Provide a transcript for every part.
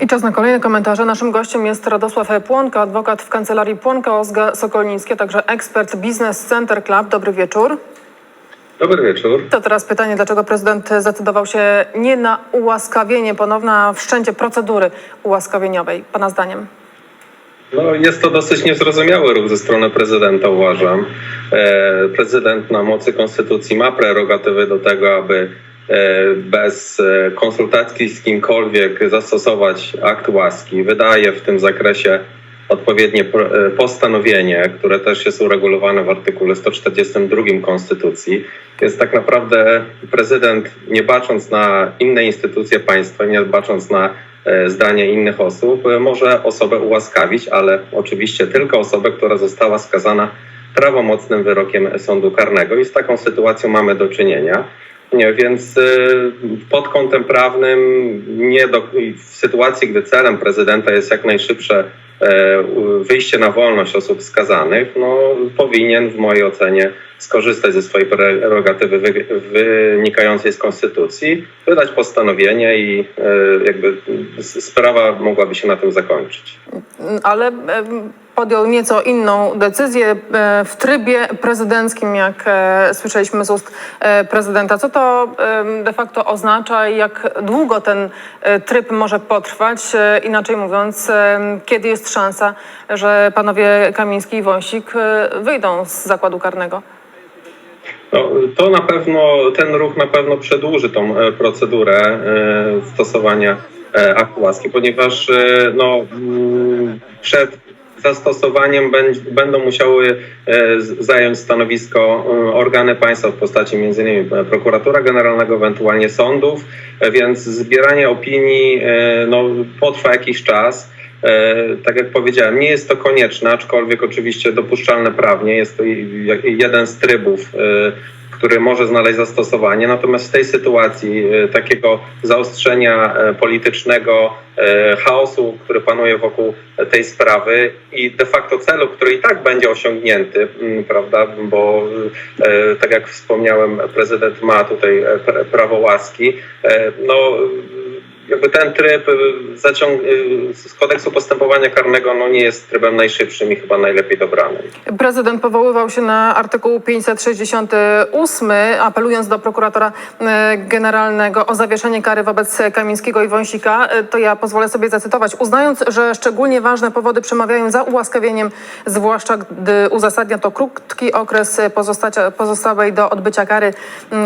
I czas na kolejne komentarze. Naszym gościem jest Radosław Płonka, adwokat w kancelarii Płonka Ozga Sokolnicki, a także ekspert Business Center Club. Dobry wieczór. Dobry wieczór. To teraz pytanie, dlaczego prezydent zdecydował się nie na ułaskawienie, ponowne a wszczęcie procedury ułaskawieniowej, pana zdaniem? No, jest to dosyć niezrozumiały ruch ze strony prezydenta, uważam. E, prezydent na mocy konstytucji ma prerogatywy do tego, aby bez e, konsultacji z kimkolwiek zastosować akt łaski. Wydaje w tym zakresie odpowiednie e, postanowienie, które też jest uregulowane w artykule 142 Konstytucji. Więc tak naprawdę prezydent, nie bacząc na inne instytucje państwa, nie bacząc na e, zdanie innych osób, e, może osobę ułaskawić, ale oczywiście tylko osobę, która została skazana prawomocnym wyrokiem sądu karnego i z taką sytuacją mamy do czynienia. Nie, więc y, pod kątem prawnym, nie do, w sytuacji, gdy celem prezydenta jest jak najszybsze e, wyjście na wolność osób skazanych, no, powinien w mojej ocenie skorzystać ze swojej prerogatywy wy, wynikającej z konstytucji, wydać postanowienie i e, jakby sprawa mogłaby się na tym zakończyć. Ale podjął nieco inną decyzję e, w trybie prezydenckim, jak e, słyszeliśmy z ust e, prezydenta. Co to de facto oznacza i jak długo ten tryb może potrwać? Inaczej mówiąc, kiedy jest szansa, że panowie Kamiński i Wąsik wyjdą z zakładu karnego? No, to na pewno, ten ruch na pewno przedłuży tą procedurę stosowania aktu łaski, ponieważ no, mm, przed zastosowaniem będ- będą musiały e, zająć stanowisko e, organy państwa w postaci m.in. prokuratura generalnego, ewentualnie sądów, e, więc zbieranie opinii e, no, potrwa jakiś czas. E, Tak jak powiedziałem, nie jest to konieczne, aczkolwiek oczywiście dopuszczalne prawnie. Jest to jeden z trybów, e, który może znaleźć zastosowanie. Natomiast w tej sytuacji e, takiego zaostrzenia e, politycznego, e, chaosu, który panuje wokół tej sprawy i de facto celu, który i tak będzie osiągnięty, mm, prawda, bo tak jak wspomniałem, prezydent ma tutaj pra- prawo łaski. No, jakby ten tryb y, zaciąg- y, z kodeksu postępowania karnego no, nie jest trybem najszybszym i chyba najlepiej dobranym. Prezydent powoływał się na artykuł 568, apelując do prokuratora e, generalnego o zawieszenie kary wobec Kamińskiego i Wąsika. To ja pozwolę sobie zacytować. Uznając, że szczególnie ważne powody przemawiają za ułaskawieniem, zwłaszcza gdy uzasadnia to krótki okres pozostałej do odbycia kary,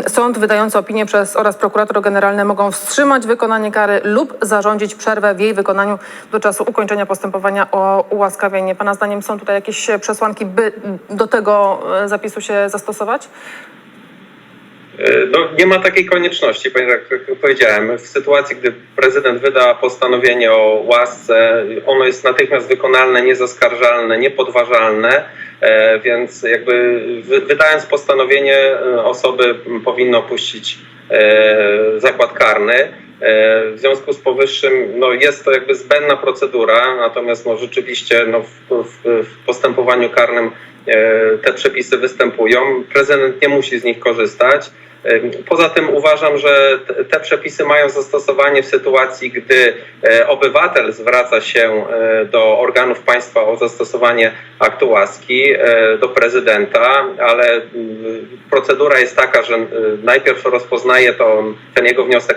sąd wydający opinię przez oraz prokurator generalny mogą wstrzymać wykonanie kary lub zarządzić przerwę w jej wykonaniu do czasu ukończenia postępowania o ułaskawienie. Pana zdaniem są tutaj jakieś przesłanki, by do tego e, zapisu się zastosować? Y, No, nie ma takiej konieczności, ponieważ jak powiedziałem, w sytuacji, gdy prezydent wyda postanowienie o łasce, ono jest natychmiast wykonalne, niezaskarżalne, niepodważalne, e, więc jakby wy- wydając postanowienie e, osoby m, powinny opuścić e, zakład karny. E, W związku z powyższym no, jest to jakby zbędna procedura, natomiast no, rzeczywiście no, w, w, w postępowaniu karnym e, te przepisy występują. Prezydent nie musi z nich korzystać. Poza tym uważam, że te- przepisy mają zastosowanie w sytuacji, gdy e, obywatel zwraca się e, do organów państwa o zastosowanie aktu łaski, e, do prezydenta, ale procedura jest taka, że najpierw rozpoznaje to ten jego wniosek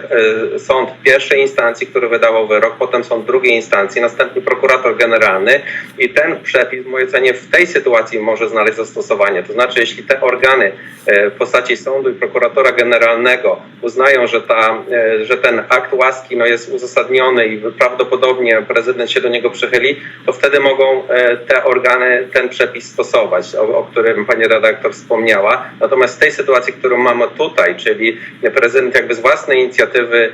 sąd pierwszej instancji, który wydawał wyrok, potem sąd drugiej instancji, następnie prokurator generalny i ten przepis w mojej ocenie w tej sytuacji może znaleźć zastosowanie. To znaczy, jeśli te organy w postaci sądu i prokuratora generalnego uznają, że, ta, e, że ten akt łaski no, jest uzasadniony i prawdopodobnie prezydent się do niego przychyli, to wtedy mogą e, te organy ten przepis stosować, o, o którym pani redaktor wspomniała. Natomiast w tej sytuacji, którą mamy tutaj, czyli prezydent jakby z własnej inicjatywy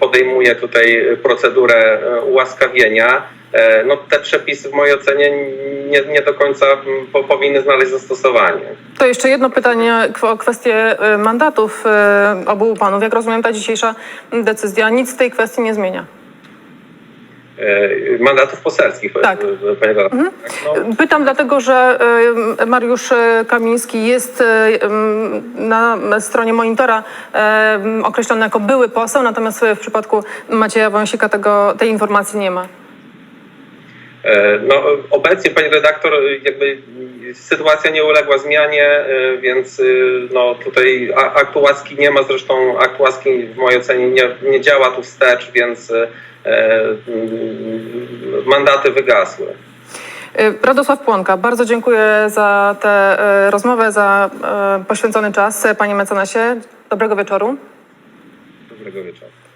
podejmuje tutaj procedurę e, ułaskawienia, no te przepisy w mojej ocenie nie, nie do końca m, po, powinny znaleźć zastosowanie. To jeszcze jedno pytanie o kwestię e, mandatów e, obu panów. Jak rozumiem, ta dzisiejsza decyzja nic w tej kwestii nie zmienia. Mhm. e, mandatów poselskich, Tak. e, panie redaktor. No, Pytam dlatego, że Mariusz Kamiński jest na stronie monitora określony jako były poseł, natomiast w przypadku Macieja Wąsika tego, tej informacji nie ma. E, No, obecnie, pani redaktor, jakby sytuacja nie uległa zmianie, e, więc e, no, tutaj akt łaski nie ma, zresztą akt łaski w mojej ocenie nie, nie działa tu wstecz, więc e, mm, mandaty wygasły. Radosław Płonka, bardzo dziękuję za tę rozmowę, za poświęcony czas. Panie mecenasie, dobrego wieczoru. Dobrego wieczoru.